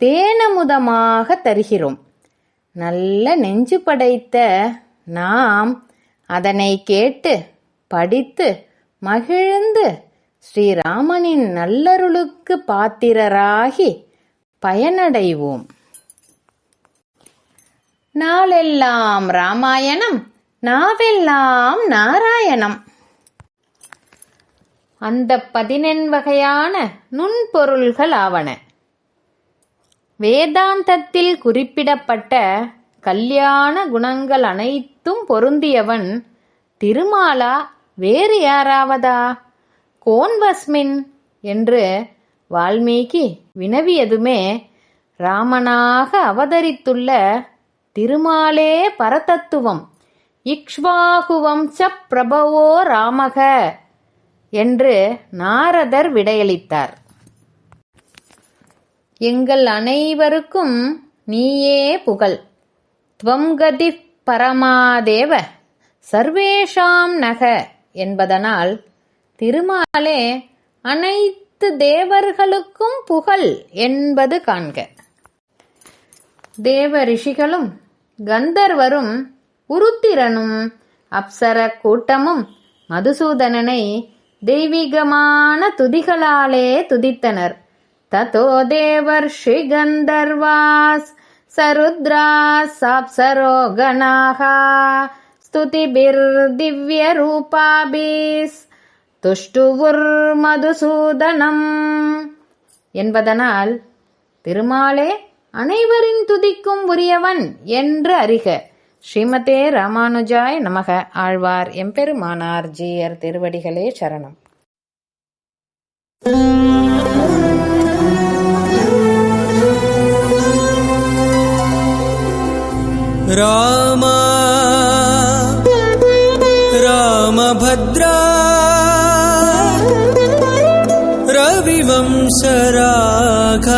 தேனமுதமாக தருகிறோம். நல்ல நெஞ்சு படைத்த நாம் அதனை கேட்டு படித்து மகிழ்ந்து ஸ்ரீராமனின் நல்லருளுக்கு பாத்திரராகி பயனடைவோம். நாளெல்லாம் ராமாயணம் நாவெல்லாம் நாராயணம். அந்த பதினெண் வகையான நுண்பொருள்கள் ஆவன. வேதாந்தத்தில் குறிப்பிடப்பட்ட கல்யாண குணங்கள் அனைத்தும் பொருந்தியவன் திருமாலா வேறு யாராவதா? கோன்வஸ்மின் என்று வால்மீகி வினவியதுமே ராமனாக அவதரித்துள்ள திருமாலே பரதத்துவம். இக்ஷ்வாகுவம்ச பிரபவோ ராமக என்று நாரதர் விடையளித்தார். எங்கள் அனைவருக்கும் நீயே புகழ். துவங்கதி பரமாதேவ சர்வேஷாம் நக என்பதனால் திருமாலே அனைத்து தேவர்களுக்கும் புகழ் என்பது காண்க. தேவ ரிஷிகளும் கந்தர்வரும் உருத்திரனும் அப்சர கூட்டமும் மதுசூதனனை தெய்வீகமான துதிகளாலே துதித்தனர். ததோ தேவர்ஷி கந்தர்வாஸ் சருத்ராஸ் அப்சரோ கணாகா ஸ்துதிபிர் திவ்ய ரூபாபீஸ் துஷ்டுவுர் மதுசூதனம் என்பதனால் திருமாலே அனைவரின் துதிக்கும் உரியவன் என்று அறிக. ஸ்ரீமதே ராமானுஜாய் நமக. ஆழ்வார் எம்பெருமானார் ஜீயர் திருவடிகளே சரணம். राम रामभद्रा रविवंशराख